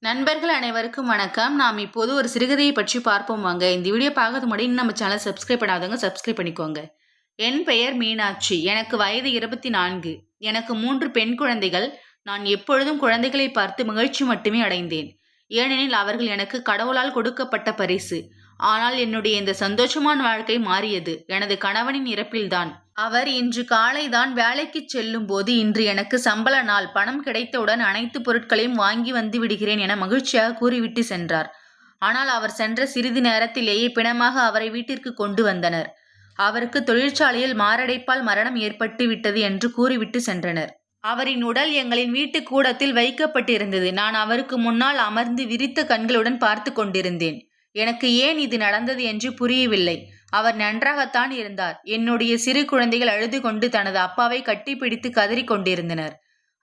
நண்பர்கள் அனைவருக்கும் வணக்கம். நாம் இப்போது ஒரு சிறுகதையை பற்றி பார்ப்போம் வாங்க. இந்த வீடியோ பார்க்கறது முன்னாடி இன்னும் நம்ம சேனல் சப்ஸ்கிரைப் பண்ணாதவங்க சப்ஸ்கிரைப் பண்ணிக்கோங்க. என் பெயர் மீனாட்சி. எனக்கு வயது இருபத்தி நான்கு. எனக்கு மூன்று பெண் குழந்தைகள். நான் எப்பொழுதும் குழந்தைகளை பார்த்து மகிழ்ச்சி மட்டுமே அடைந்தேன். ஏனெனில் அவர்கள் எனக்கு கடவுளால் கொடுக்கப்பட்ட பரிசு. ஆனால் என்னுடைய இந்த சந்தோஷமான வாழ்க்கை மாறியது. எனது கணவனின் இறப்பில்தான். அவர் இன்று காலைதான் வேலைக்கு செல்லும் போது இன்று எனக்கு சம்பள நாள் பணம் கிடைத்தவுடன் அனைத்து பொருட்களையும் வாங்கி வந்து விடுகிறேன் என மகிழ்ச்சியாக கூறிவிட்டு சென்றார். ஆனால் அவர் சென்ற சிறிது நேரத்திலேயே பிணமாக அவரை வீட்டிற்கு கொண்டு வந்தனர். அவருக்கு தொழிற்சாலையில் மாரடைப்பால் மரணம் ஏற்பட்டு விட்டது என்று கூறிவிட்டு சென்றனர். அவரின் உடல் எங்களின் வீட்டு கூடத்தில் வைக்கப்பட்டிருந்தது. நான் அவருக்கு முன்னால் அமர்ந்து விரித்த கண்களுடன் பார்த்து கொண்டிருந்தேன். எனக்கு ஏன் இது நடந்தது என்று புரியவில்லை. அவர் நன்றாகத்தான் இருந்தார். என்னுடைய சிறு குழந்தைகள் அழுது கொண்டு தனது அப்பாவை கட்டிப்பிடித்து கதறிக் கொண்டிருந்தனர்.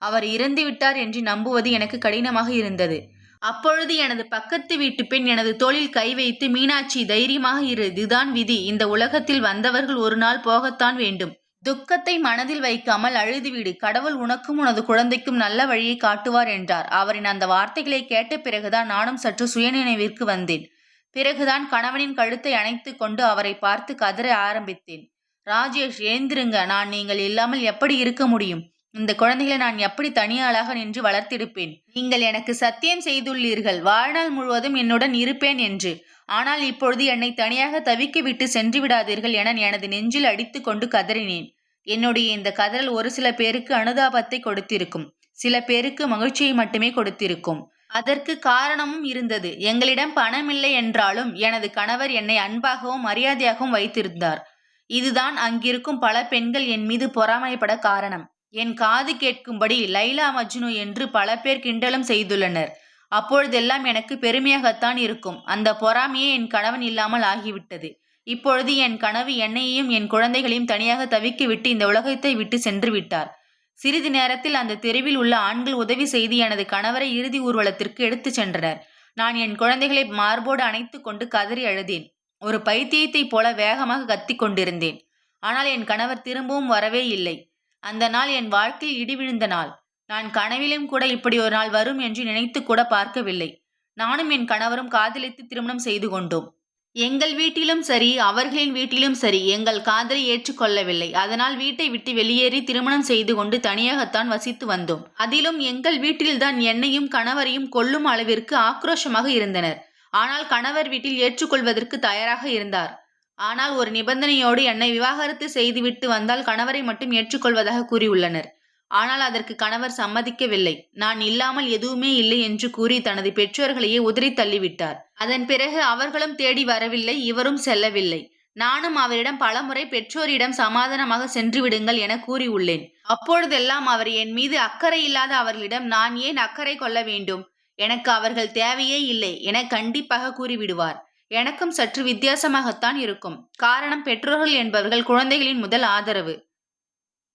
அவர் இறந்து விட்டார் என்று நம்புவது எனக்கு கடினமாக இருந்தது. அப்பொழுது எனது பக்கத்து வீட்டு பெண் எனது தோளில் கை வைத்து மீனாட்சி தைரியமாக இரு. இதுதான் விதி. இந்த உலகத்தில் வந்தவர்கள் ஒரு நாள் போகத்தான் வேண்டும். துக்கத்தை மனதில் வைக்காமல் அழுதுவிடு கடவுள் உனக்கும் உனது குழந்தைக்கும் நல்ல வழியை காட்டுவார் என்றார். அவரின் அந்த வார்த்தைகளை கேட்ட பிறகுதான் நானும் சற்று சுயநினைவிற்கு வந்தேன். பிறகுதான் கணவனின் கழுத்தை அணைத்து கொண்டு அவரை பார்த்து கதற ஆரம்பித்தேன். ராஜேஷ் ஏந்திருங்க நான் நீங்கள் இல்லாமல் எப்படி இருக்க முடியும்? இந்த குழந்தைகளை நான் எப்படி தனியாளாக நின்று வளர்த்திருப்பேன்? நீங்கள் எனக்கு சத்தியம் செய்துள்ளீர்கள். வாழ்நாள் முழுவதும் என்னுடன் இருப்பேன் என்று. ஆனால் இப்பொழுது என்னை தனியாக தவிக்க விட்டு சென்று விடாதீர்கள் என எனது நெஞ்சில் அடித்து கொண்டு கதறினேன். என்னுடைய இந்த கதறல் ஒரு சில பேருக்கு அனுதாபத்தை கொடுத்திருக்கும். சில பேருக்கு மகிழ்ச்சியை மட்டுமே கொடுத்திருக்கும். அதற்கு காரணமும் இருந்தது. எங்களிடம் பணமில்லை என்றாலும் எனது கணவர் என்னை அன்பாகவும் மரியாதையாகவும் வைத்திருந்தார். இதுதான் அங்கிருக்கும் பல பெண்கள் என் மீது பொறாமைப்பட காரணம். என் காது கேட்கும்படி லைலா மஜ்னு என்று பல பேர் கிண்டலும் செய்துள்ளனர். அப்பொழுதெல்லாம் எனக்கு பெருமையாகத்தான் இருக்கும். அந்த பொறாமையே என் கணவன் இல்லாமல் ஆகிவிட்டது. இப்பொழுது என் கனவு என்னையும் என் குழந்தைகளையும் தனியாக தவிக்க விட்டு இந்த உலகத்தை விட்டு சென்று விட்டார். சிறிது நேரத்தில் அந்த தெருவில் உள்ள ஆண்கள் உதவி செய்து எனது கணவரை இறுதி ஊர்வலத்திற்கு எடுத்துச் சென்றனர். நான் என் குழந்தைகளை மார்போடு அணைத்து கொண்டு கதறி அழுதேன். ஒரு பைத்தியத்தைப் போல வேகமாக கத்திக் கொண்டிருந்தேன். ஆனால் என் கணவர் திரும்பவும் வரவே இல்லை. அந்த நாள் என் வாழ்க்கையில் இடி விழுந்த நாள். நான் கனவிலும் கூட இப்படி ஒரு நாள் வரும் என்று நினைத்து கூட பார்க்கவில்லை. நானும் என் கணவரும் காதலித்து திருமணம் செய்து கொண்டோம். எங்கள் வீட்டிலும் சரி அவர்களின் வீட்டிலும் சரி எங்கள் காதலை ஏற்றுக்கொள்ளவில்லை. அதனால் வீட்டை விட்டு வெளியேறி திருமணம் செய்து கொண்டு தனியாகத்தான் வசித்து வந்தோம். அதிலும் எங்கள் வீட்டில்தான் என்னையும் கணவரையும் கொல்லும் அளவிற்கு ஆக்ரோஷமாக இருந்தனர். ஆனால் கணவர் வீட்டில் ஏற்றுக்கொள்வதற்கு தயாராக இருந்தார். ஆனால் ஒரு நிபந்தனையோடு என்னை விவாகரத்து செய்துவிட்டு வந்தால் கணவரை மட்டும் ஏற்றுக்கொள்வதாக கூறியுள்ளனர். ஆனால் அதற்கு கணவர் சம்மதிக்கவில்லை. நான் இல்லாமல் எதுவுமே இல்லை என்று கூறி தனது பெற்றோர்களையே உதறி தள்ளிவிட்டார். அதன் பிறகு அவர்களும் தேடி வரவில்லை இவரும் செல்லவில்லை. நானும் அவரிடம் பலமுறை பெற்றோரிடம் சமாதானமாக சென்று விடுங்கள் என கூறியுள்ளேன் அப்பொழுதெல்லாம் அவர் என் மீது அக்கறை இல்லாத அவர்களிடம் நான் ஏன் அக்கறை கொள்ள வேண்டும்? எனக்கு அவர்கள் தேவையே இல்லை என கண்டிப்பாக கூறிவிடுவார். எனக்கும் சற்று வித்தியாசமாகத்தான் இருக்கும். காரணம் பெற்றோர்கள் என்பவர்கள் குழந்தைகளின் முதல் ஆதரவு.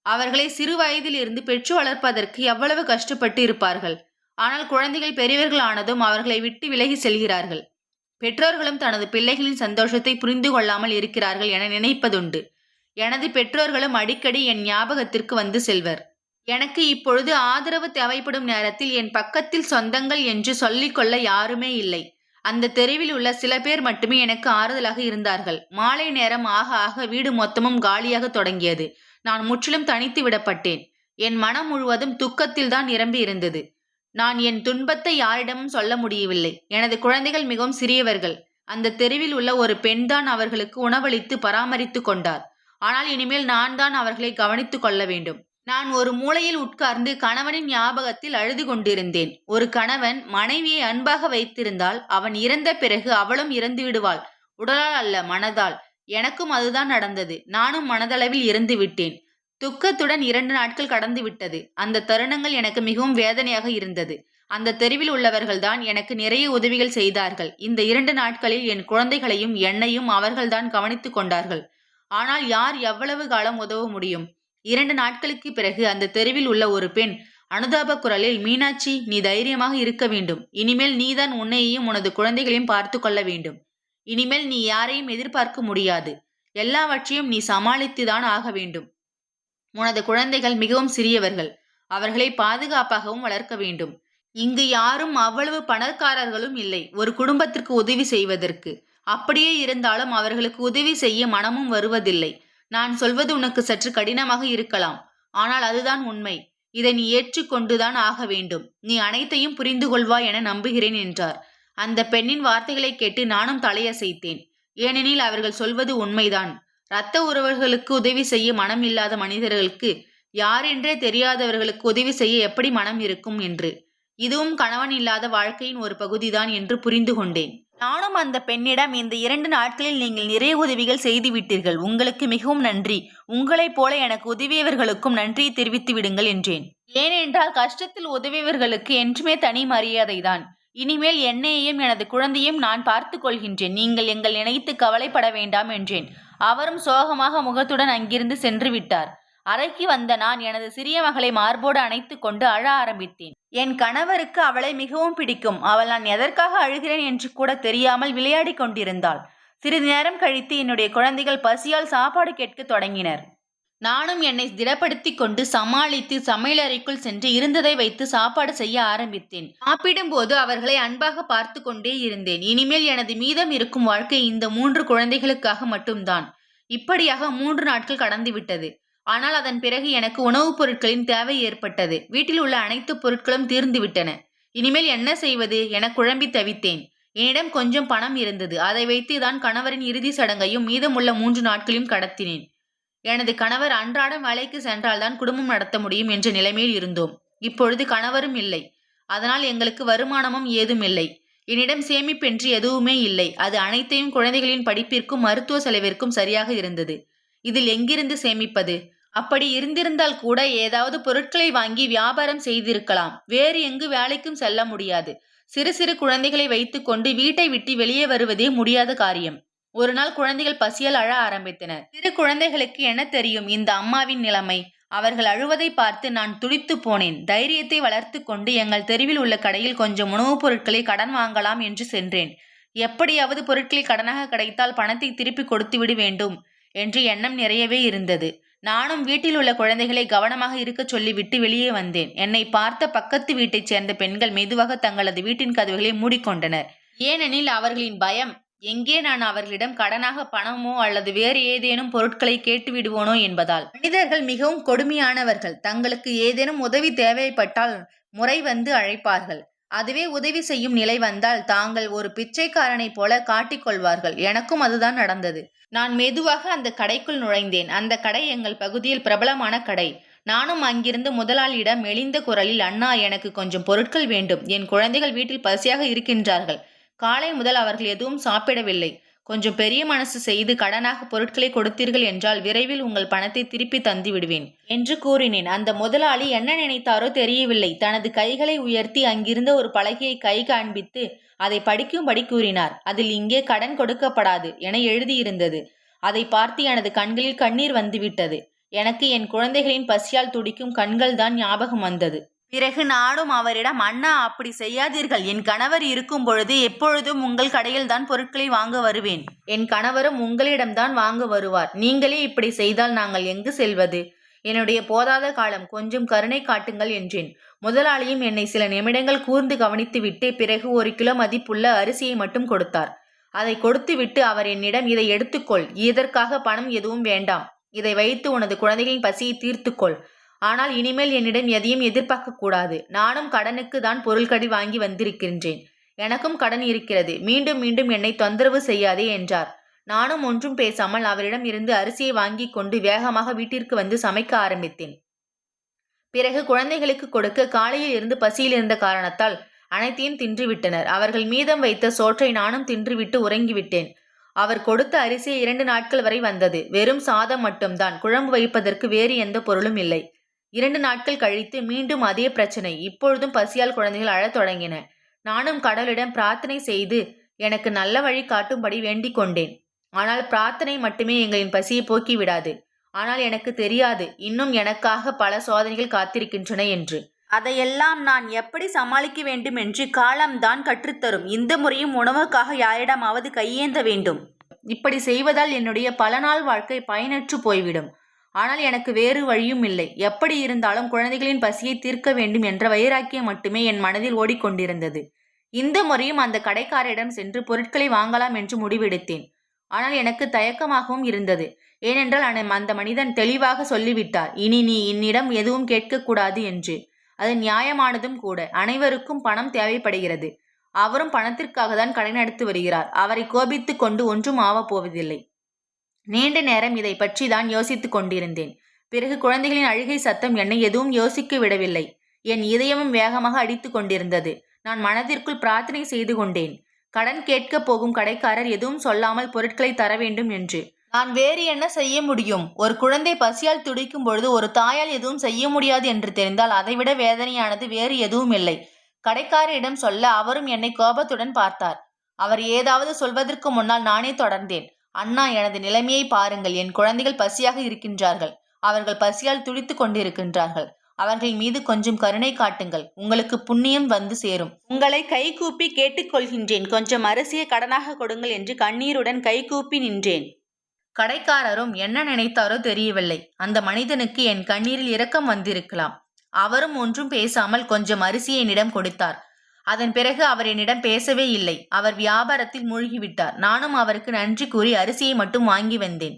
அவர்களை சிறு வயதில் இருந்து பெற்று வளர்ப்பதற்கு எவ்வளவு கஷ்டப்பட்டு இருப்பார்கள்? ஆனால் குழந்தைகள் பெரியவர்கள் ஆனதும் அவர்களை விட்டு விலகி செல்கிறார்கள். பெற்றோர்களும் தனது பிள்ளைகளின் சந்தோஷத்தை புரிந்து கொள்ளாமல் இருக்கிறார்கள் என நினைப்பதுண்டு. எனது பெற்றோர்களும் அடிக்கடி என் ஞாபகத்திற்கு வந்து செல்வர். எனக்கு இப்பொழுது ஆதரவு தேவைப்படும் நேரத்தில் என் பக்கத்தில் சொந்தங்கள் என்று சொல்லிக்கொள்ள யாருமே இல்லை. அந்த தெருவில் உள்ள சில பேர் மட்டுமே எனக்கு ஆறுதலாக இருந்தார்கள். மாலை நேரம் ஆக ஆக வீடு மொத்தமும் காலியாக தொடங்கியது. நான் முற்றிலும் தனித்து விடப்பட்டேன். என் மனம் முழுவதும் துக்கத்தில் தான் நிரம்பி இருந்தது. நான் என் துன்பத்தை யாரிடமும் சொல்ல முடியவில்லை. எனது குழந்தைகள் மிகவும் சிறியவர்கள். அந்த தெருவில் உள்ள ஒரு பெண்தான் அவர்களுக்கு உணவளித்து பராமரித்து கொண்டார். ஆனால் இனிமேல் நான் தான் அவர்களை கவனித்துக் கொள்ள வேண்டும். நான் ஒரு மூலையில் உட்கார்ந்து கணவனின் ஞாபகத்தில் அழுது கொண்டிருந்தேன். ஒரு கணவன் மனைவியை அன்பாக வைத்திருந்தால் அவன் இறந்த பிறகு அவளும் இறந்து விடுவாள். உடலால் அல்ல மனதால். எனக்கும் அதுதான் நடந்தது. நானும் மனதளவில் இருந்து விட்டேன். துக்கத்துடன் இரண்டு நாட்கள் கடந்து விட்டது. அந்த தருணங்கள் எனக்கு மிகவும் வேதனையாக இருந்தது. அந்த தெருவில் உள்ளவர்கள்தான் எனக்கு நிறைய உதவிகள் செய்தார்கள். இந்த இரண்டு நாட்களில் என் குழந்தைகளையும் என்னையும் அவர்கள்தான் கவனித்துக் கொண்டார்கள். ஆனால் யார் எவ்வளவு காலம் உதவ முடியும்? இரண்டு நாட்களுக்கு பிறகு அந்த தெருவில் உள்ள ஒரு பெண் அனுதாப குரலில் மீனாட்சி நீ தைரியமாக இருக்க வேண்டும். இனிமேல் நீதான் உன்னையையும் உனது குழந்தைகளையும் பார்த்து கொள்ள வேண்டும். இனிமேல் நீ யாரையும் எதிர்பார்க்க முடியாது. எல்லாவற்றையும் நீ சமாளித்துதான் ஆக வேண்டும். உனது குழந்தைகள் மிகவும் சிறியவர்கள். அவர்களை பாதுகாப்பாகவும் வளர்க்க வேண்டும். இங்கு யாரும் அவ்வளவு பணக்காரர்களும் இல்லை. ஒரு குடும்பத்திற்கு உதவி செய்வதற்கு. அப்படியே இருந்தாலும் அவர்களுக்கு உதவி செய்ய மனமும் வருவதில்லை. நான் சொல்வது உனக்கு சற்று கடினமாக இருக்கலாம். ஆனால் அதுதான் உண்மை. இதை நீ ஏற்றுக்கொண்டுதான் ஆக வேண்டும். நீ அனைத்தையும் புரிந்து கொள்வாய் என நம்புகிறேன் என்றார். அந்த பெண்ணின் வார்த்தைகளை கேட்டு நானும் தலையசைத்தேன். ஏனெனில் அவர்கள் சொல்வது உண்மைதான். இரத்த உறவுகளுக்கு உதவி செய்ய மனம் இல்லாத மனிதர்களுக்கு யாரென்றே தெரியாதவர்களுக்கு உதவி செய்ய எப்படி மனம் இருக்கும் என்று. இதுவும் கணவன் இல்லாத வாழ்க்கையின் ஒரு பகுதிதான் என்று புரிந்து கொண்டேன். நானும் அந்த பெண்ணிடம் இந்த இரண்டு நாட்களில் நீங்கள் நிறைய உதவிகள் செய்துவிட்டீர்கள். உங்களுக்கு மிகவும் நன்றி. உங்களைப் போல எனக்கு உதவியவர்களுக்கும் நன்றியை தெரிவித்து விடுங்கள் என்றேன். ஏனென்றால் கஷ்டத்தில் உதவியவர்களுக்கு என்றுமே தனி மரியாதைதான். இனிமேல் என்னையும் எனது குழந்தையும் நான் பார்த்து கொள்கின்றேன். நீங்கள் எங்கள் நினைத்து கவலைப்பட வேண்டாம் என்றேன். அவரும் சோகமாக முகத்துடன் அங்கிருந்து சென்று விட்டார். அறைக்கு வந்த நான் எனது சிறிய மகளை மார்போடு அணைத்து கொண்டு அழ ஆரம்பித்தேன். என் கணவருக்கு அவளை மிகவும் பிடிக்கும். அவள் நான் எதற்காக அழுகிறேன் என்று கூட தெரியாமல் விளையாடிக் கொண்டிருந்தாள். சிறிது நேரம் கழித்து என்னுடைய குழந்தைகள் பசியால் சாப்பாடு கேட்க தொடங்கினர். நானும் என்னை திடப்படுத்திக் கொண்டு சமாளித்து சமையலறைக்குள் சென்று இருந்ததை வைத்து சாப்பாடு செய்ய ஆரம்பித்தேன். சாப்பிடும்போது அவர்களை அன்பாக பார்த்து கொண்டே இருந்தேன். இனிமேல் எனது மீதம் இருக்கும் வாழ்க்கை இந்த மூன்று குழந்தைகளுக்காக மட்டும்தான். இப்படியாக மூன்று நாட்கள் கடந்துவிட்டது ஆனால் அதன் பிறகு எனக்கு உணவுப் பொருட்களின் தேவை ஏற்பட்டது. வீட்டில் உள்ள அனைத்து பொருட்களும் தீர்ந்துவிட்டன இனிமேல் என்ன செய்வது என குழம்பி தவித்தேன். என்னிடம் கொஞ்சம் பணம் இருந்தது. அதை வைத்து தான் கணவரின் இறுதி சடங்கையும் மீதமுள்ள மூன்று நாட்களையும் கடத்தினேன். எனது கணவர் அன்றாடம் வேலைக்கு சென்றால்தான் குடும்பம் நடத்த முடியும் என்ற நிலைமையில் இருந்தோம். இப்பொழுது கணவரும் இல்லை. அதனால் எங்களுக்கு வருமானமும் ஏதும் இல்லை. என்னிடம் சேமிப்பென்று எதுவுமே இல்லை. அது அனைத்தையும் குழந்தைகளின் படிப்பிற்கும் மருத்துவ செலவிற்கும் சரியாக இருந்தது. இதில் எங்கிருந்து சேமிப்பது? அப்படி இருந்திருந்தால் கூட ஏதாவது பொருட்களை வாங்கி வியாபாரம் செய்திருக்கலாம். வேறு எங்கு வேலைக்கும் செல்ல முடியாது. சிறு சிறு குழந்தைகளை வைத்துக்கொண்டு வீட்டை விட்டு வெளியே வருவதே முடியாத காரியம். ஒரு நாள் குழந்தைகள் பசியால் அழ ஆரம்பித்தனர். சிறு குழந்தைகளுக்கு என்ன தெரியும் இந்த அம்மாவின் நிலைமை? அவர்கள் அழுவதை பார்த்து நான் துடித்து போனேன். தைரியத்தை வளர்த்து கொண்டு எங்கள் தெருவில் உள்ள கடையில் கொஞ்சம் உணவுப் பொருட்களை கடன் வாங்கலாம் என்று சென்றேன். எப்படியாவது பொருட்களை கடனாக கிடைத்தால் பணத்தை திருப்பி கொடுத்துவிட வேண்டும் என்று எண்ணம் நிறையவே இருந்தது. நானும் வீட்டில் உள்ள குழந்தைகளை கவனமாக இருக்கச் சொல்லிவிட்டு வெளியே வந்தேன். என்னை பார்த்த பக்கத்து வீட்டைச் சேர்ந்த பெண்கள் மெதுவாக தங்களது வீட்டின் கதவுகளை மூடிக்கொண்டனர் ஏனெனில் அவர்களின் பயம் எங்கே நான் அவர்களிடம் கடனாக பணமோ அல்லது வேறு ஏதேனும் பொருட்களை கேட்டு விடுவோனோ என்பதால். மனிதர்கள் மிகவும் கொடுமையானவர்கள். தங்களுக்கு ஏதேனும் உதவி தேவைப்பட்டால் முறை வந்து அழைப்பார்கள். அதுவே உதவி செய்யும் நிலை வந்தால் தாங்கள் ஒரு பிச்சைக்காரனைப் போல காட்டிக்கொள்வார்கள் எனக்கும் அதுதான் நடந்தது. நான் மெதுவாக அந்த கடைக்குள் நுழைந்தேன். அந்த கடை எங்கள் பகுதியில் பிரபலமான கடை. நானும் அங்கிருந்து முதலாளியிடம் மெலிந்த குரலில் அண்ணா எனக்கு கொஞ்சம் பொருட்கள் வேண்டும். என் குழந்தைகள் வீட்டில் பசியாக இருக்கின்றார்கள். காலை முதல் அவர்கள் எதுவும் சாப்பிடவில்லை. கொஞ்சம் பெரிய மனசு செய்து கடனாக பொருட்களை கொடுத்தீர்கள் என்றால் விரைவில் உங்கள் பணத்தை திருப்பி தந்து விடுவேன் என்று கூறினேன். அந்த முதலாளி என்ன நினைத்தாரோ தெரியவில்லை. தனது கைகளை உயர்த்தி அங்கிருந்த ஒரு பலகையை கை காண்பித்து அதை படிக்கும்படி கூறினார். அதில் இங்கே கடன் கொடுக்கப்படாது என எழுதியிருந்தது. அதை பார்த்து எனது கண்களில் கண்ணீர் வந்துவிட்டது. எனக்கு என் குழந்தைகளின் பசியால் துடிக்கும் கண்கள் தான் ஞாபகம் வந்தது. பிறகு நானும் அவரிடம் அண்ணா அப்படி செய்யாதீர்கள். என் கணவர் இருக்கும் பொழுது எப்பொழுதும் உங்கள் கடையில் தான் பொருட்களை வாங்க வருவேன். என் கணவரும் உங்களிடம்தான் வாங்க வருவார். நீங்களே இப்படி செய்தால் நாங்கள் எங்கு செல்வது? என்னுடைய போதாத காலம் கொஞ்சம் கருணை காட்டுங்கள் என்றேன். முதலாளியும் என்னை சில நிமிடங்கள் கூர்ந்து கவனித்துவிட்டு பிறகு ஒரு கிலோ மதிப்புள்ள அரிசியை மட்டும் கொடுத்தார். அதை கொடுத்துவிட்டு அவர் என்னிடம் இதை எடுத்துக்கொள். இதற்காக பணம் எதுவும் வேண்டாம். இதை வைத்து உனது குழந்தைகளின் பசியை தீர்த்துக்கொள். ஆனால் இனிமேல் என்னிடம் எதையும் எதிர்பார்க்க கூடாது. நானும் கடனுக்கு தான் பொருள்கடி வாங்கி வந்திருக்கின்றேன். எனக்கும் கடன் இருக்கிறது. மீண்டும் மீண்டும் என்னை தொந்தரவு செய்யாதே என்றார். நானும் ஒன்றும் பேசாமல் அவரிடம் இருந்து அரிசியை வாங்கி கொண்டு வேகமாக வீட்டிற்கு வந்து சமைக்க ஆரம்பித்தேன். பிறகு குழந்தைகளுக்கு கொடுக்க காலையில் இருந்து பசியில் இருந்த காரணத்தால் அனைத்தையும் தின்றுவிட்டனர். அவர்கள் மீதம் வைத்த சோற்றை நானும் தின்றுவிட்டு உறங்கிவிட்டேன். அவர் கொடுத்த அரிசி இரண்டு நாட்கள் வரை வந்தது. வெறும் சாதம் மட்டும்தான். குழம்பு வைப்பதற்கு வேறு எந்த பொருளும் இல்லை. இரண்டு நாட்கள் கழித்து மீண்டும் அதே பிரச்சனை. இப்பொழுதும் பசியால் குழந்தைகள் அழத் தொடங்கின. நானும் கடவுளிடம் பிரார்த்தனை செய்து எனக்கு நல்ல வழி காட்டும்படி வேண்டிக் கொண்டேன். ஆனால் பிரார்த்தனை மட்டுமே எங்களின் பசியை போக்கி விடாது. ஆனால் எனக்கு தெரியாது இன்னும் எனக்காக பல சோதனைகள் காத்திருக்கின்றன என்று. அதையெல்லாம் நான் எப்படி சமாளிக்க வேண்டும் என்று காலம்தான் கற்றுத்தரும். இந்த முறையும் உணவுக்காக யாரிடமாவது கையேந்த வேண்டும். இப்படி செய்வதால் என்னுடைய பல நாள் வாழ்க்கை பயனற்று போய்விடும். ஆனால் எனக்கு வேறு வழியும் இல்லை. எப்படி இருந்தாலும் குழந்தைகளின் பசியை தீர்க்க வேண்டும் என்ற வைராக்கியம் மட்டுமே என் மனதில் ஓடிக்கொண்டிருந்தது. இந்த முறையும் அந்த கடைக்காரரிடம் சென்று பொருட்களை வாங்கலாம் என்று முடிவெடுத்தேன். ஆனால் எனக்கு தயக்கமாகவும் இருந்தது. ஏனென்றால் அந்த மனிதன் தெளிவாக சொல்லிவிட்டார் இனி நீ என்னிடம் எதுவும் கேட்கக்கூடாது என்று. அது நியாயமானதும் கூட. அனைவருக்கும் பணம் தேவைப்படுகிறது. அவரும் பணத்திற்காக தான் கடை நடத்தி வருகிறார். அவரை கோபித்துக் கொண்டு ஒன்றும் ஆவப் போவதில்லை நீண்ட நேரம் இதை பற்றி தான் யோசித்துக் கொண்டிருந்தேன். பிறகு குழந்தைகளின் அழுகை சத்தம் என்னை எதுவும் யோசிக்க விடவில்லை. என் இதயமும் வேகமாக அடித்துக் கொண்டிருந்தது. நான் மனதிற்குள் பிரார்த்தனை செய்து கொண்டேன். கடன் கேட்கப் போகும் கடைக்காரர் எதுவும் சொல்லாமல் பொருட்களை தர வேண்டும் என்று. நான் வேறு என்ன செய்ய முடியும்? ஒரு குழந்தை பசியால் துடிக்கும் பொழுது ஒரு தாயால் எதுவும் செய்ய முடியாது என்று தெரிந்தால் அதைவிட வேதனையானது வேறு எதுவும் இல்லை. கடைக்காரரிடம் சொல்ல அவரும் என்னை கோபத்துடன் பார்த்தார். அவர் ஏதாவது சொல்வதற்கு முன்னால் நானே தொடர்ந்தேன். அண்ணா எனது நிலைமையை பாருங்கள். என் குழந்தைகள் பசியாக இருக்கின்றார்கள். அவர்கள் பசியால் துடித்துக் கொண்டிருக்கின்றார்கள். அவர்கள் மீது கொஞ்சம் கருணை காட்டுங்கள். உங்களுக்கு புண்ணியம் வந்து சேரும். உங்களை கைகூப்பி கேட்டுக்கொள்கின்றேன் கொஞ்சம் அரிசியை கடனாக கொடுங்கள் என்று கண்ணீருடன் கைகூப்பி நின்றேன். கடைக்காரரும் என்ன நினைத்தாரோ தெரியவில்லை. அந்த மனிதனுக்கு என் கண்ணீரில் இரக்கம் வந்திருக்கலாம். அவரும் ஒன்றும் பேசாமல் கொஞ்சம் அரிசியை என்னிடம் கொடுத்தார். அதன் பிறகு அவர் என்னிடம் பேசவே இல்லை. அவர் வியாபாரத்தில் மூழ்கிவிட்டார். நானும் அவருக்கு நன்றி கூறி அரிசியை மட்டும் வாங்கி வந்தேன்.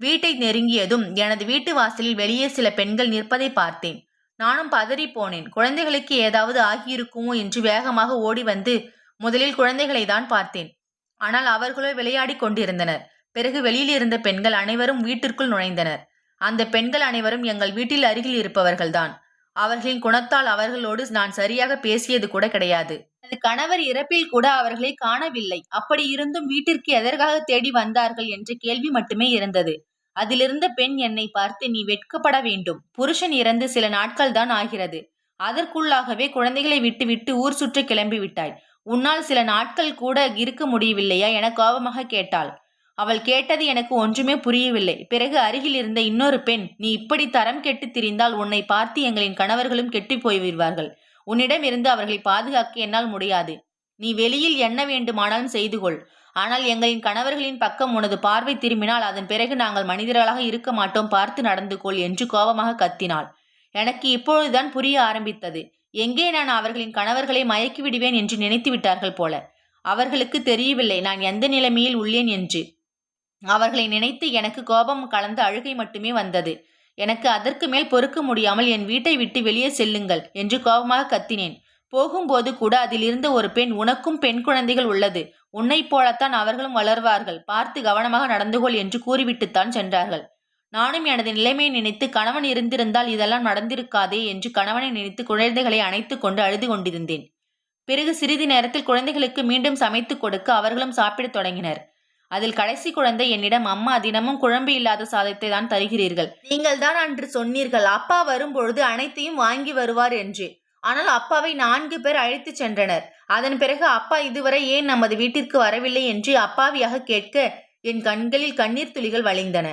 வீட்டை நெருங்கியதும் எனது வீட்டு வாசலில் வெளியே சில பெண்கள் நிற்பதை பார்த்தேன். நானும் பதறி போனேன். குழந்தைகளுக்கு ஏதாவது ஆகியிருக்குமோ என்று வேகமாக ஓடி வந்து முதலில் குழந்தைகளை தான் பார்த்தேன். ஆனால் அவர்களோ விளையாடிக் கொண்டிருந்தனர். பிறகு வெளியில் இருந்த பெண்கள் அனைவரும் வீட்டிற்குள் நுழைந்தனர். அந்த பெண்கள் அனைவரும் எங்கள் வீட்டில் அருகில் இருப்பவர்கள்தான். அவர்களின் குணத்தால் அவர்களோடு நான் சரியாக பேசியது கூட கிடையாது. எனது கணவர் இறப்பில் கூட அவர்களை காணவில்லை. அப்படி இருந்தும் வீட்டிற்கு எதற்காக தேடி வந்தார்கள் என்ற கேள்வி மட்டுமே இருந்தது. அதிலிருந்த பெண் என்னை பார்த்து நீ வெட்கப்பட வேண்டும். புருஷன் இறந்து சில நாட்கள் தான் ஆகிறது. அதற்குள்ளாகவே குழந்தைகளை விட்டுவிட்டு ஊர் சுற்ற கிளம்பி விட்டாய் உன்னால் சில நாட்கள் கூட இருக்க முடியவில்லையா? என கோபமாக கேட்டாள். அவள் கேட்டது எனக்கு ஒன்றுமே புரியவில்லை. பிறகு அருகில் இருந்த இன்னொரு பெண் நீ இப்படி தரம் கெட்டு திரிந்தால் உன்னை பார்த்து எங்களின் கணவர்களும் கெட்டு போய்விடுவார்கள். உன்னிடம் இருந்து அவர்களை பாதுகாக்க என்னால் முடியாது. நீ வெளியில் என்ன வேண்டுமானாலும் செய்து கொள். ஆனால் எங்களின் கணவர்களின் பக்கம் உனது பார்வை திரும்பினால் அதன் பிறகு நாங்கள் மனிதர்களாக இருக்க மாட்டோம். பார்த்து நடந்து கொள் என்று கோபமாக கத்தினாள். எனக்கு இப்பொழுதுதான் புரிய ஆரம்பித்தது. எங்கே நான் அவர்களின் கணவர்களை மயக்கி விடுவேன் என்று நினைத்து விட்டார்கள் போல. அவர்களுக்கு தெரியவில்லை. நான் எந்த நிலைமையில் உள்ளேன் என்று. அவர்களை நினைத்து எனக்கு கோபம் கலந்த அழுகை மட்டுமே வந்தது. எனக்கு அதற்கு மேல் பொறுக்க முடியாமல் என் வீட்டை விட்டு வெளியே செல்லுங்கள் என்று கோபமாக கத்தினேன். போகும்போது கூட அதில் இருந்த ஒரு பெண் உனக்கும் பெண் குழந்தைகள் உள்ளது. உன்னைப் போலத்தான் அவர்களும் வளர்வார்கள். பார்த்து கவனமாக நடந்து கொள் என்று கூறிவிட்டுத்தான் சென்றார்கள். நானும் எனது நிலைமையை நினைத்து கணவன் இருந்திருந்தால் இதெல்லாம் நடந்திருக்காதே என்று கணவனை நினைத்து குழந்தைகளை அணைத்து கொண்டு அழுது கொண்டிருந்தேன். பிறகு சிறிது நேரத்தில் குழந்தைகளுக்கு மீண்டும் சமைத்துக் கொடுக்க அவர்களும் சாப்பிடத் தொடங்கினர். அதில் கடைசி குழந்தை என்னிடம் அம்மா தினமும் குழம்பு இல்லாத சாதத்தை தான் தருகிறீர்கள். நீங்கள் தான் அன்று சொன்னீர்கள் அப்பா வரும்பொழுது அனைத்தையும் வாங்கி வருவார் என்று ஆனால் அப்பாவை நான்கு பேர் அழைத்துச் சென்றனர். அதன் பிறகு அப்பா இதுவரை ஏன் நமது வீட்டிற்கு வரவில்லை? என்று அப்பாவியாக கேட்க என் கண்களில் கண்ணீர் துளிகள் வழிந்தன.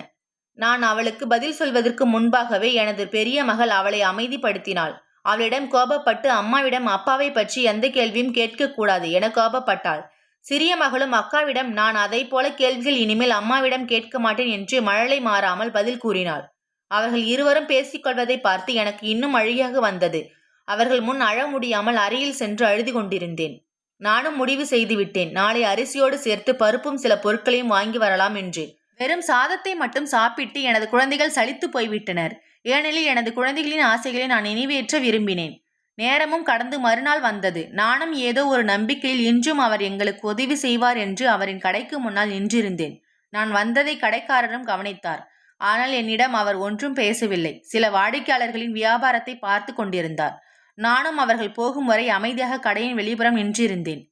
நான் அவளுக்கு பதில் சொல்வதற்கு முன்பாகவே எனது பெரிய மகள் அவளை அமைதிப்படுத்தினாள். அவளிடம் கோபப்பட்டு அம்மாவிடம் அப்பாவை பற்றி எந்த கேள்வியும் கேட்கக்கூடாது என கோபப்பட்டாள். சிறிய மகளும் அக்காவிடம் நான் அதை போல கேள்விகள் இனிமேல் அம்மாவிடம் கேட்க மாட்டேன் என்று மழலை மாறாமல் பதில் கூறினாள். அவர்கள் இருவரும் பேசிக்கொள்வதை பார்த்து எனக்கு இன்னும் அழியாக வந்தது. அவர்கள் முன் அழ முடியாமல் அறையில் சென்று அழுது கொண்டிருந்தேன். நானும் முடிவு செய்துவிட்டேன் நாளை அரிசியோடு சேர்த்து பருப்பும் சில பொருட்களையும் வாங்கி வரலாம் என்று வெறும் சாதத்தை மட்டும் சாப்பிட்டு எனது குழந்தைகள் சலித்து போய்விட்டனர். ஏனெனில் எனது குழந்தைகளின் ஆசைகளை நான் நினைவேற்ற விரும்பினேன். நேரமும் கடந்து மறுநாள் வந்தது. நானும் ஏதோ ஒரு நம்பிக்கையில் இன்றும் அவர் எங்களுக்கு உதவி செய்வார் என்று அவரின் கடைக்கு முன்னால் நின்றிருந்தேன். நான் வந்ததை கடைக்காரரும் கவனித்தார். ஆனால் என்னிடம் அவர் ஒன்றும் பேசவில்லை. சில வாடிக்கையாளர்களின் வியாபாரத்தை பார்த்து கொண்டிருந்தார். நானும் அவர்கள் போகும் வரை அமைதியாக கடையின் வெளிப்புறம் நின்றிருந்தேன்.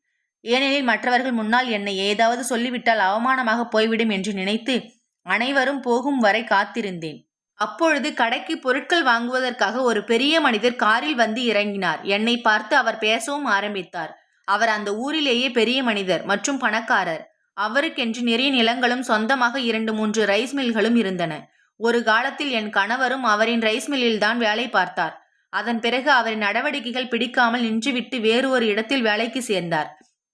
ஏனெனில் மற்றவர்கள் முன்னால் என்னை ஏதாவது சொல்லிவிட்டால் அவமானமாக போய்விடும் என்று நினைத்து அனைவரும் போகும் வரை காத்திருந்தேன். அப்பொழுது கடைக்கு பொருட்கள் வாங்குவதற்காக ஒரு பெரிய மனிதர் காரில் வந்து இறங்கினார். என்னை பார்த்து அவர் பேசவும் ஆரம்பித்தார். அவர் அந்த ஊரிலேயே பெரிய மனிதர் மற்றும் பணக்காரர். அவருக்கென்று நிறைய நிலங்களும் சொந்தமாக இரண்டு மூன்று ரைஸ் மில்களும் இருந்தன. ஒரு காலத்தில் என் கணவரும் அவரின் ரைஸ் மில்லில்தான் வேலை பார்த்தார். அதன் பிறகு அவரின் நடவடிக்கைகள் பிடிக்காமல் நின்றுவிட்டு வேறு ஒரு இடத்தில் வேலைக்கு சேர்ந்தார்.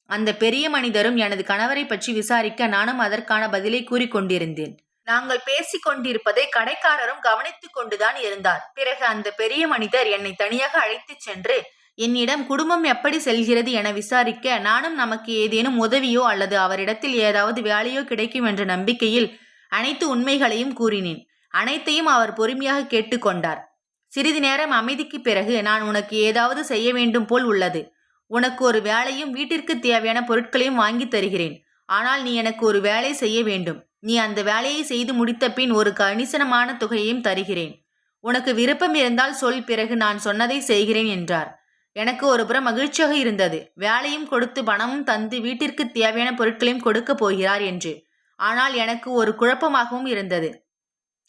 அந்த பெரிய மனிதரும் எனது கணவரை பற்றி விசாரிக்க நானும் அதற்கான பதிலை கூறிக்கொண்டிருந்தேன். நாங்கள் பேசிக் கொண்டிருப்பதை கடைக்காரரும் கவனித்துக் கொண்டுதான் இருந்தார். பிறகு அந்த பெரிய மனிதர் என்னை தனியாக அழைத்துச் சென்று என்னிடம் குடும்பம் எப்படி செல்கிறது என விசாரிக்க நானும் நமக்கு ஏதேனும் உதவியோ அல்லது அவரிடத்தில் ஏதாவது வேலையோ கிடைக்கும் என்ற நம்பிக்கையில் அனைத்து உண்மைகளையும் கூறினேன். அனைத்தையும் அவர் பொறுமையாக கேட்டுக்கொண்டார் சிறிது நேரம் அமைதிக்கு பிறகு நான் உனக்கு ஏதாவது செய்ய வேண்டும் போல் உள்ளது. உனக்கு ஒரு வேலையும் வீட்டிற்கு தேவையான பொருட்களையும் வாங்கி தருகிறேன். ஆனால் நீ எனக்கு ஒரு வேலை செய்ய வேண்டும். நீ அந்த வேலையை செய்து முடித்த பின் ஒரு கணிசனமான தொகையையும் தருகிறேன். உனக்கு விருப்பம் இருந்தால் சொல் பிறகு நான் சொன்னதை செய்கிறேன் என்றார். எனக்கு ஒரு புறம் மகிழ்ச்சியாக இருந்தது. வேலையும் கொடுத்து பணமும் தந்து வீட்டிற்கு தேவையான பொருட்களையும் கொடுக்கப் போகிறார் என்று. ஆனால் எனக்கு ஒரு குழப்பமாகவும் இருந்தது.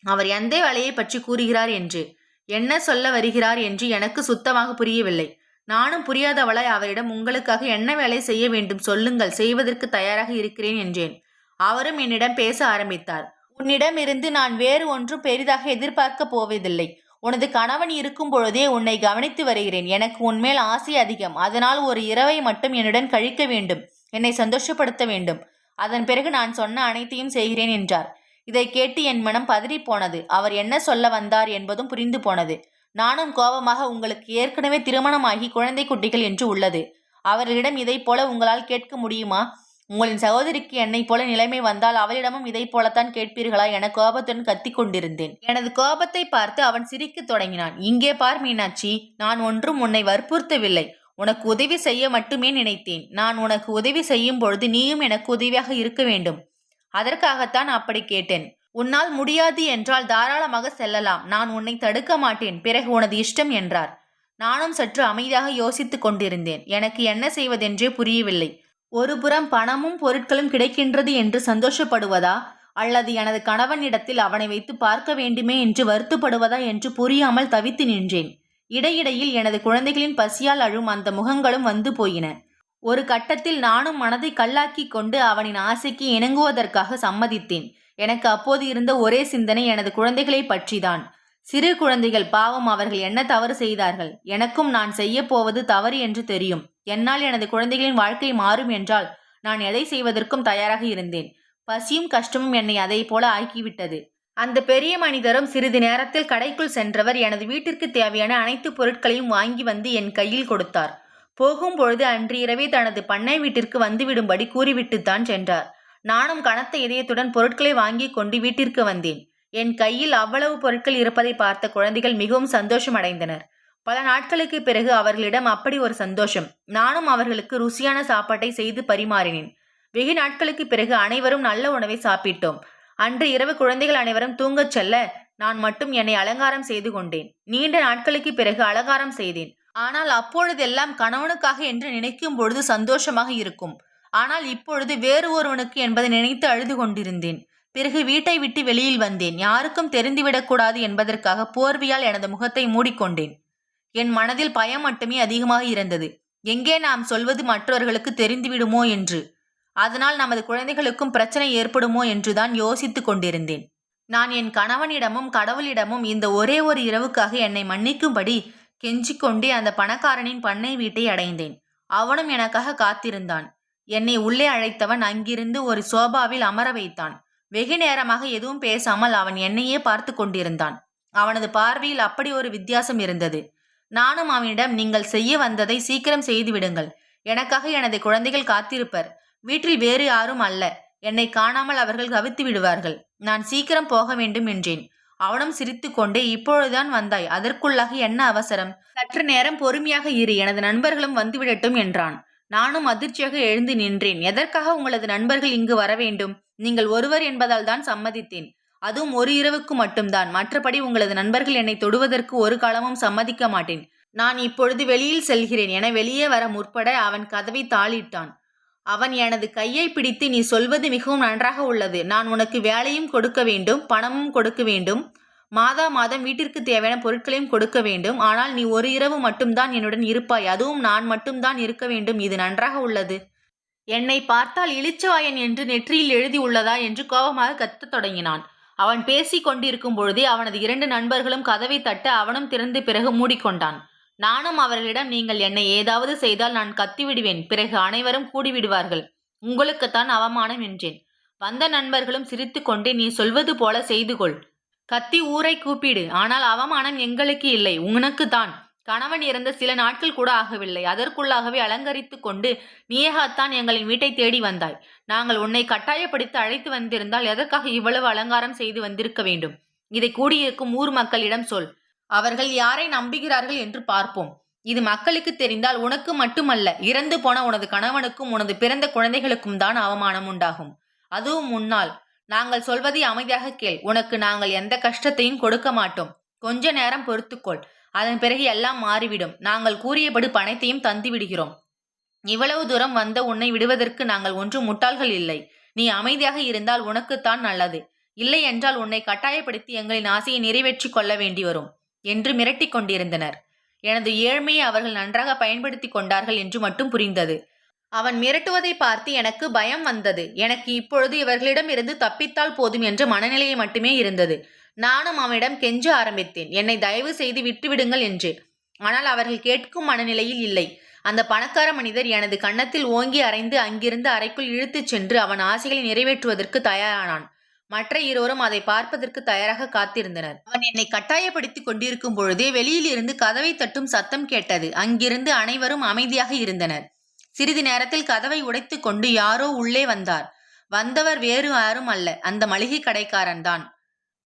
அவர் எந்த வேலையை பற்றி கூறுகிறார் என்று. என்ன சொல்ல வருகிறார் என்று எனக்கு சுத்தமாக புரியவில்லை. நானும் புரியாதவளாய் அவரிடம் உங்களுக்காக என்ன வேலை செய்ய வேண்டும்? சொல்லுங்கள். செய்வதற்கு தயாராக இருக்கிறேன் என்றேன். அவரும் என்னிடம் பேச ஆரம்பித்தார். உன்னிடமிருந்து நான் வேறு ஒன்றும் பெரிதாக எதிர்பார்க்க போவதில்லை. உனது கணவன் இருக்கும் பொழுதே உன்னை கவனித்து வருகிறேன். எனக்கு உன்மேல் ஆசை அதிகம். அதனால் ஒரு இரவை மட்டும் என்னுடன் கழிக்க வேண்டும். என்னை சந்தோஷப்படுத்த வேண்டும். அதன் பிறகு நான் சொன்ன அனைத்தையும் செய்கிறேன் என்றார். இதை கேட்டு என் மனம் பதறி போனது அவர் என்ன சொல்ல வந்தார் என்பதும் புரிந்து போனது. நானும் கோபமாக உங்களுக்கு ஏற்கனவே திருமணமாகி குழந்தை குட்டிகள் என்று உள்ளது. அவர்களிடம் இதைப் போல உங்களால் கேட்க முடியுமா? உங்களின் சகோதரிக்கு என்னைப் போல நிலைமை வந்தால் அவளிடமும் இதைப் போலத்தான் கேட்பீர்களா என கோபத்துடன் கத்திக் கொண்டிருந்தேன். எனது கோபத்தை பார்த்து அவன் சிரிக்கத் தொடங்கினான். இங்கே பார் மீனாட்சி நான் ஒன்றும் உன்னை வற்புறுத்தவில்லை. உனக்கு உதவி செய்ய மட்டுமே நினைத்தேன். நான் உனக்கு உதவி செய்யும் பொழுது நீயும் எனக்கு உதவியாக இருக்க வேண்டும். அதற்காகத்தான் அப்படி கேட்டேன். உன்னால் முடியாது என்றால் தாராளமாக செல்லலாம். நான் உன்னை தடுக்க மாட்டேன். பிறகு உனது இஷ்டம் என்றார். நானும் சற்று அமைதியாக யோசித்துக் கொண்டிருந்தேன். எனக்கு என்ன செய்வதென்றே புரியவில்லை. ஒருபுறம் பணமும் பொருட்களும் கிடைக்கின்றது என்று சந்தோஷப்படுவதா? அல்லது எனது கணவனிடத்தில் அவனை வைத்து பார்க்க வேண்டுமே என்று வருத்தப்படுவதா என்று புரியாமல் தவித்து நின்றேன். இடையிடையில் எனது குழந்தைகளின் பசியால் அழும் அந்த முகங்களும் வந்து போயின. ஒரு கட்டத்தில் நானும் மனதை கல்லாக்கி கொண்டு அவனின் ஆசைக்கு இணங்குவதற்காக சம்மதித்தேன். எனக்கு அப்போது இருந்த ஒரே சிந்தனை எனது குழந்தைகளை பற்றிதான். சிறு குழந்தைகள் பாவம் அவர்கள் என்ன தவறு செய்தார்கள்? எனக்கும் நான் செய்ய போவது தவறு என்று தெரியும். என்னால் எனது குழந்தைகளின் வாழ்க்கை மாறும் என்றால் நான் எதை செய்வதற்கும் தயாராக இருந்தேன். பசியும் கஷ்டமும் என்னை அதை போல ஆக்கிவிட்டது. அந்த பெரிய மனிதரும் சிறிது நேரத்தில் கடைக்குள் சென்றவர் எனது வீட்டிற்கு தேவையான அனைத்து பொருட்களையும் வாங்கி வந்து என் கையில் கொடுத்தார். போகும்பொழுது அன்று இரவே தனது பண்ணை வீட்டிற்கு வந்துவிடும்படி கூறிவிட்டுத்தான் சென்றார். நானும் கனத்த இதயத்துடன் பொருட்களை வாங்கி கொண்டு வீட்டிற்கு வந்தேன். என் கையில் அவ்வளவு பொருட்கள் இருப்பதை பார்த்த குழந்தைகள் மிகவும் சந்தோஷம் அடைந்தனர் பல நாட்களுக்கு பிறகு அவர்களிடம் அப்படி ஒரு சந்தோஷம். நானும் அவர்களுக்கு ருசியான சாப்பாட்டை செய்து பரிமாறினேன். வெகு நாட்களுக்கு பிறகு அனைவரும் நல்ல உணவை சாப்பிட்டோம். அன்று இரவு குழந்தைகள் அனைவரும் தூங்கச் செல்ல நான் மட்டும் என்னை அலங்காரம் செய்து கொண்டேன். நீண்ட நாட்களுக்கு பிறகு அலங்காரம் செய்தேன். ஆனால் அப்பொழுதெல்லாம் கணவனுக்காக என்று நினைக்கும் பொழுது சந்தோஷமாக இருக்கும். ஆனால் இப்பொழுது வேறு ஒருவனுக்கு என்பதை நினைத்து அழுது கொண்டிருந்தேன். பிறகு வீட்டை விட்டு வெளியில் வந்தேன். யாருக்கும் தெரிந்துவிடக்கூடாது என்பதற்காக போர்வையால் எனது முகத்தை மூடிக்கொண்டேன். என் மனதில் பயம் மட்டுமே அதிகமாக இருந்தது. எங்கே நாம் சொல்வது மற்றவர்களுக்கு தெரிந்துவிடுமோ என்று. அதனால் நமது குழந்தைகளுக்கும் பிரச்சனை ஏற்படுமோ என்றுதான் யோசித்துக் கொண்டிருந்தேன். நான் என் கணவனிடமும் கடவுளிடமும் இந்த ஒரே ஒரு இரவுக்காக என்னை மன்னிக்கும்படி கெஞ்சிக்கொண்டே அந்த பணக்காரனின் பண்ணை வீட்டை அடைந்தேன். அவனும் எனக்காக காத்திருந்தான். என்னை உள்ளே அழைத்தவன் அங்கிருந்து ஒரு சோபாவில் அமர வைத்தான். வெகு நேரமாக எதுவும் பேசாமல் அவன் என்னையே பார்த்து கொண்டிருந்தான். அவனது பார்வையில் அப்படி ஒரு வித்தியாசம் இருந்தது. நானும் அவனிடம் நீங்கள் செய்ய வந்ததை சீக்கிரம் செய்துவிடுங்கள் எனக்காக எனது குழந்தைகள் காத்திருப்பர். வீட்டில் வேறு யாரும் அல்ல. என்னை காணாமல் அவர்கள் கவித்து விடுவார்கள். நான் சீக்கிரம் போக வேண்டும் என்றேன். அவனும் சிரித்து கொண்டே இப்பொழுதுதான் வந்தாய். அதற்குள்ளாக என்ன அவசரம்? சற்று நேரம் பொறுமையாக இரு. எனது நண்பர்களும் வந்துவிடட்டும் என்றான். நானும் அதிர்ச்சியாக எழுந்து நின்றேன். எதற்காக உங்களது நண்பர்கள் இங்கு வர வேண்டும்? நீங்கள் ஒருவர் என்பதால் தான் சம்மதித்தேன். அதுவும் ஒரு இரவுக்கு மட்டும்தான். மற்றபடி உங்களது நண்பர்கள் என்னை தொடுவதற்கு ஒரு காலமும் சம்மதிக்க மாட்டேன். நான் இப்பொழுது வெளியில் செல்கிறேன். என வெளியே வர முற்பட அவன் கதவை தாளிட்டான். அவன் எனது கையை பிடித்து நீ சொல்வது மிகவும் நன்றாக உள்ளது. நான் உனக்கு வேலையும் கொடுக்க வேண்டும் பணமும் கொடுக்க வேண்டும். மாதா மாதம் வீட்டிற்கு தேவையான பொருட்களையும் கொடுக்க வேண்டும். ஆனால் நீ ஒரு இரவு மட்டும்தான் என்னுடன் இருப்பாய். அதுவும் நான் மட்டும்தான் இருக்க வேண்டும். இது நன்றாக உள்ளது. என்னை பார்த்தால் இளிச்சவாயன் என்று நெற்றியில் எழுதி உள்ளதா என்று கோபமாக கத்தத் தொடங்கினான். அவன் பேசிக் கொண்டிருக்கும் பொழுதே அவனது இரண்டு நண்பர்களும் கதவை தட்ட அவனும் திறந்து பிறகு மூடிக்கொண்டான். நானும் அவர்களிடம் நீங்கள் என்னை ஏதாவது செய்தால் நான் கத்திவிடுவேன். பிறகு அனைவரும் கூடிவிடுவார்கள். உங்களுக்குத்தான் அவமானம் என்றேன். வந்த நண்பர்களும் சிரித்துக்கொண்டே நீ சொல்வது போல செய்து கொள் கத்தி ஊரை கூப்பிடு ஆனால் அவமானம் எங்களுக்கு இல்லை உனக்குத்தான். கணவன் இறந்த சில நாட்கள் கூட ஆகவில்லை. அதற்குள்ளாகவே அலங்கரித்து கொண்டு நீயகாத்தான் எங்களின் வீட்டை தேடி வந்தாய். நாங்கள் உன்னை கட்டாயப்படுத்தி அழைத்து வந்திருந்தால் எதற்காக இவ்வளவு அலங்காரம் செய்து வந்திருக்க வேண்டும்? இதை கூடியிருக்கும் ஊர் மக்களிடம் சொல். அவர்கள் யாரை நம்புகிறார்கள் என்று பார்ப்போம். இது மக்களுக்கு தெரிந்தால் உனக்கு மட்டுமல்ல இறந்து போன உனது கணவனுக்கும் உனது பிறந்த குழந்தைகளுக்கும் தான் அவமானம் உண்டாகும். அதுவும் முன்னால் நாங்கள் சொல்வதை அமைதியாக கேள். உனக்கு நாங்கள் எந்த கஷ்டத்தையும் கொடுக்க மாட்டோம். கொஞ்ச நேரம் பொறுத்துக்கொள். அதன் பிறகு எல்லாம் மாறிவிடும். நாங்கள் கூறியபடி பணத்தையும் தந்து விடுகிறோம் இவ்வளவு தூரம் வந்த உன்னை விடுவதற்கு நாங்கள் ஒன்றும் முட்டாள்கள் இல்லை. நீ அமைதியாக இருந்தால் உனக்குத்தான் நல்லது. இல்லை என்றால் உன்னை கட்டாயப்படுத்தி எங்களின் ஆசையை நிறைவேற்றிக் கொள்ள வேண்டி வரும். என்று மிரட்டிக் கொண்டிருந்தனர். எனது ஏழ்மையை அவர்கள் நன்றாக பயன்படுத்தி கொண்டார்கள் என்று மட்டும் புரிந்தது. அவன் மிரட்டுவதை பார்த்து எனக்கு பயம் வந்தது. எனக்கு இப்பொழுது இவர்களிடம் இருந்து தப்பித்தால் போதும் என்ற மனநிலையை மட்டுமே இருந்தது. நானும் அவனிடம் கெஞ்ச ஆரம்பித்தேன். என்னை தயவு செய்து விட்டுவிடுங்கள் என்று. ஆனால் அவர்கள் கேட்கும் மனநிலையில் இல்லை. அந்த பணக்கார மனிதர் எனது கன்னத்தில் ஓங்கி அரைந்து அங்கிருந்து அறைக்குள் இழுத்துச் சென்று அவன் ஆசைகளை நிறைவேற்றுவதற்கு தயாரானான். மற்ற இருவரும் அதை பார்ப்பதற்கு தயாராக காத்திருந்தனர். அவன் என்னை கட்டாயப்படுத்திக் கொண்டிருக்கும் பொழுதே வெளியில் இருந்து கதவை தட்டும் சத்தம் கேட்டது. அங்கிருந்து அனைவரும் அமைதியாக இருந்தனர். சிறிது நேரத்தில் கதவை உடைத்து கொண்டு யாரோ உள்ளே வந்தார். வந்தவர் வேறு யாரும் அல்ல. அந்த மளிகை கடைக்காரன் தான்.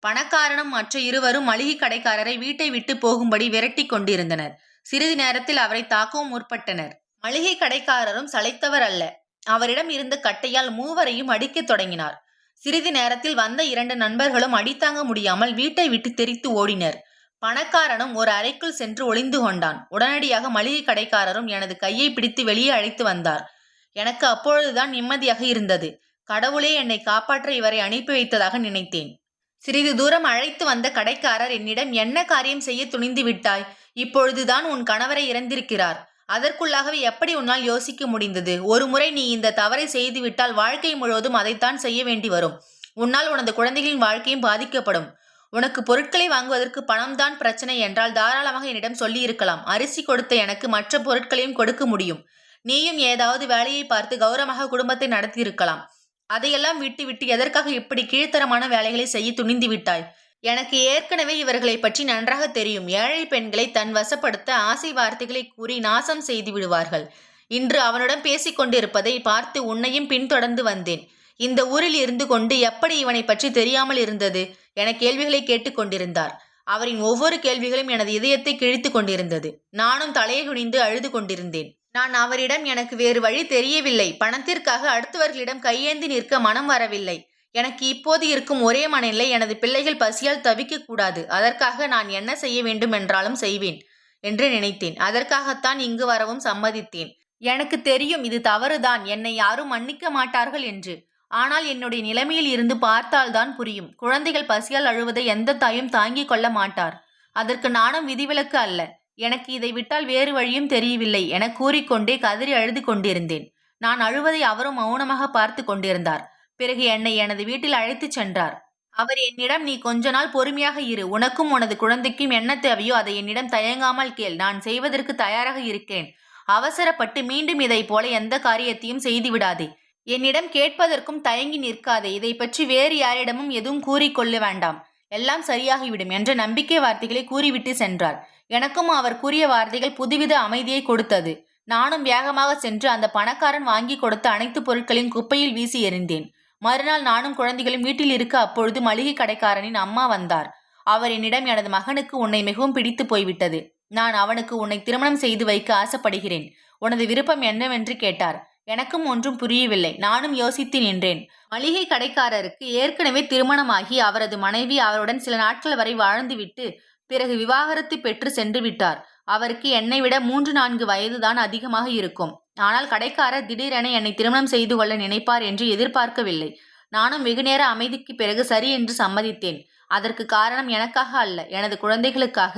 பணக்காரனும் மற்ற இருவரும் மளிகை கடைக்காரரை வீட்டை விட்டு போகும்படி விரட்டி கொண்டிருந்தனர். சிறிது நேரத்தில் அவரை தாக்கவும் முற்பட்டனர். மளிகை கடைக்காரரும் சளைத்தவர் அல்ல. அவரிடம் இருந்த கட்டையால் மூவரையும் அடிக்கத் தொடங்கினார். சிறிது நேரத்தில் வந்த இரண்டு நண்பர்களும் அடித்தாங்க முடியாமல் வீட்டை விட்டு தெரித்து ஓடினர். பணக்காரனும் ஒரு அறைக்குள் சென்று ஒளிந்து கொண்டான். உடனடியாக மளிகை கடைக்காரரும் எனது கையை பிடித்து வெளியே அழைத்து வந்தார். எனக்கு அப்பொழுதுதான் நிம்மதியாக இருந்தது. கடவுளே என்னை காப்பாற்ற இவரை அனுப்பி வைத்ததாக நினைத்தேன். சிறிது தூரம் அழைத்து வந்த கடைக்காரர் என்னிடம் என்ன காரியம் செய்ய துணிந்து விட்டாய்? இப்பொழுதுதான் உன் கணவரை இறந்திருக்கிறார். அதற்குள்ளாகவே எப்படி உன்னால் யோசிக்க முடிந்தது? ஒரு முறை நீ இந்த தவறை செய்துவிட்டால் வாழ்க்கை முழுவதும் அதைத்தான் செய்ய வேண்டி வரும். உன்னால் உனது குழந்தைகளின் வாழ்க்கையும் பாதிக்கப்படும். உனக்கு பொருட்களை வாங்குவதற்கு பணம்தான் பிரச்சனை என்றால் தாராளமாக என்னிடம் சொல்லியிருக்கலாம். அரிசி கொடுத்த எனக்கு மற்ற பொருட்களையும் கொடுக்க முடியும். நீயும் ஏதாவது வேலையை பார்த்து கௌரவமாக குடும்பத்தை நடத்தியிருக்கலாம். அதையெல்லாம் விட்டு விட்டு எதற்காக இப்படி கீழ்த்தரமான வேலைகளை செய்ய துணிந்து விட்டாய்? எனக்கு ஏற்கனவே இவர்களை பற்றி நன்றாக தெரியும். ஏழை பெண்களை தன் வசப்படுத்த ஆசை வார்த்தைகளை கூறி நாசம் செய்து விடுவார்கள். இன்று அவனுடன் பேசிக் கொண்டிருப்பதை பார்த்து உன்னையும் பின்தொடர்ந்து வந்தேன். இந்த ஊரில் இருந்து கொண்டு எப்படி இவனை பற்றி தெரியாமல் இருந்தது? என கேள்விகளை கேட்டுக்கொண்டிருந்தார் அவரின் ஒவ்வொரு கேள்விகளும் எனது இதயத்தை கிழித்து கொண்டிருந்தது. நானும் தலையை குனிந்து அழுது கொண்டிருந்தேன். நான் அவரிடம் எனக்கு வேறு வழி தெரியவில்லை. பணத்திற்காக அடுத்தவர்களிடம் கையேந்தி நிற்க மனம் வரவில்லை. எனக்கு இப்போது இருக்கும் ஒரே மனநிலை எனது பிள்ளைகள் பசியால் தவிக்க கூடாது. அதற்காக நான் என்ன செய்ய வேண்டும் என்றாலும் செய்வேன் என்று நினைத்தேன். அதற்காகத்தான் இங்கு வரவும் சம்மதித்தேன். எனக்கு தெரியும் இது தவறுதான். என்னை யாரும் மன்னிக்க மாட்டார்கள் என்று. ஆனால் என்னுடைய நிலைமையில் இருந்து பார்த்தால்தான் புரியும். குழந்தைகள் பசியால் அழுவதை எந்த தாயும் தாங்கிக் கொள்ள மாட்டார். அதற்கு நானும் விதிவிலக்கு அல்ல. எனக்கு இதை விட்டால் வேறு வழியும் தெரியவில்லை என கூறிக்கொண்டே கதறி அழுது கொண்டிருந்தேன். நான் அழுவதை அவரும் மௌனமாக பார்த்து கொண்டிருந்தார். பிறகு என்னை எனது வீட்டில் அழைத்துச் சென்றார். அவர் என்னிடம் நீ கொஞ்ச நாள் பொறுமையாக இரு. உனக்கும் உனது குழந்தைக்கும் என்ன தேவையோ அதை என்னிடம் தயங்காமல் கேள். நான் செய்வதற்கு தயாராக இருக்கிறேன் அவசரப்பட்டு மீண்டும் இதை போல எந்த காரியத்தையும் செய்து விடாதே. என்னிடம் கேட்பதற்கும் தயங்கி நிற்காதே. இதை பற்றி வேறு யாரிடமும் எதுவும் கூறிக்கொள்ள வேண்டாம். எல்லாம் சரியாகிவிடும் என்ற நம்பிக்கை வார்த்தைகளை கூறிவிட்டு சென்றார். எனக்கும் அவர் கூறிய வார்த்தைகள் புதுவித அமைதியை கொடுத்தது. நானும் வேகமாக சென்று அந்த பணக்காரன் வாங்கி கொடுத்த அனைத்து பொருட்களையும் குப்பையில் வீசி எறிந்தேன். மறுநாள் நானும் குழந்தைகளும் வீட்டில் இருக்க அப்பொழுது மளிகை கடைக்காரனின் அம்மா வந்தார். அவர் என்னிடம் எனது மகனுக்கு உன்னை மிகவும் பிடித்து போய்விட்டது. நான் அவனுக்கு உன்னை திருமணம் செய்து வைக்க ஆசைப்படுகிறேன். உனது விருப்பம் என்னவென்று கேட்டார். எனக்கும் ஒன்றும் புரியவில்லை. நானும் யோசித்து நின்றேன். மளிகை கடைக்காரருக்கு ஏற்கனவே திருமணமாகி அவரது மனைவி அவருடன் சில நாட்கள் வரை வாழ்ந்துவிட்டு பிறகு விவாகரத்து பெற்று சென்று விட்டார். அவருக்கு என்னை விட மூன்று நான்கு வயதுதான் அதிகமாக இருக்கும். ஆனால் கடைக்காரர் திடீரென என்னை திருமணம் செய்து கொள்ள நினைப்பார் என்று எதிர்பார்க்கவில்லை. நானும் வெகுநேர அமைதிக்கு பிறகு சரி என்று சம்மதித்தேன். அதற்கு காரணம் எனக்காக அல்ல எனது குழந்தைகளுக்காக.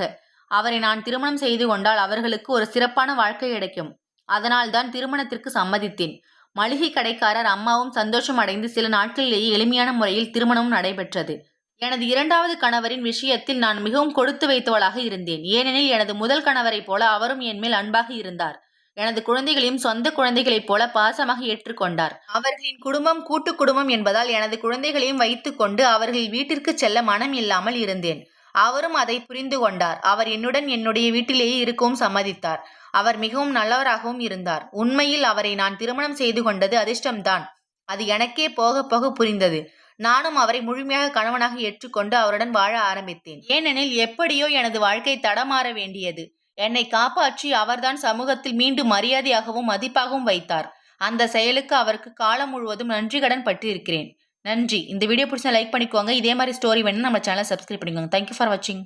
அவரை நான் திருமணம் செய்து கொண்டால் அவர்களுக்கு ஒரு சிறப்பான வாழ்க்கை கிடைக்கும். அதனால்தான் திருமணத்திற்கு சம்மதித்தேன். மளிகை கடைக்காரர் அம்மாவும் சந்தோஷம் அடைந்து சில நாட்களிலேயே எளிமையான முறையில் திருமணமும் நடைபெற்றது. எனது இரண்டாவது கணவரின் விஷயத்தில் நான் மிகவும் கொடுத்து வைத்தவளாக இருந்தேன். ஏனெனில் எனது முதல் கணவரைப் போல அவரும் என் மேல் அன்பாக இருந்தார். எனது குழந்தைகளையும் சொந்த குழந்தைகளைப் போல பாசமாக ஏற்றுக்கொண்டார் அவர்களின் குடும்பம் கூட்டு குடும்பம் என்பதால் எனது குழந்தைகளையும் வைத்துக்கொண்டு அவர்கள் வீட்டிற்கு செல்ல மனம் இல்லாமல் இருந்தேன். அவரும் அதை புரிந்து கொண்டார். அவர் என்னுடன் என்னுடைய வீட்டிலேயே இருக்கவும் சம்மதித்தார். அவர் மிகவும் நல்லவராகவும் இருந்தார். உண்மையில் அவரை நான் திருமணம் செய்து கொண்டது அதிர்ஷ்டம்தான். அது எனக்கே போக போக புரிந்தது. நானும் அவரை முழுமையாக கணவனாக ஏற்றுக்கொண்டு அவருடன் வாழ ஆரம்பித்தேன். ஏனெனில் எப்படியோ எனது வாழ்க்கை தடமாற வேண்டியது. என்னை காப்பாற்றி அவர்தான் சமூகத்தில் மீண்டும் மரியாதையாகவும் மதிப்பாகவும் வைத்தார். அந்த செயலுக்கு அவருக்கு காலம் முழுவதும் நன்றி கடன் பட்டிருக்கிறேன். நன்றி. இந்த வீடியோ பிடிச்சா லைக் பண்ணிக்கோங்க. இதே மாதிரி ஸ்டோரி வேணும்னா நம்ம சேனலை சப்ஸ்கிரைப் பண்ணிக்கோங்க. தேங்க்யூ ஃபார் வாட்சிங்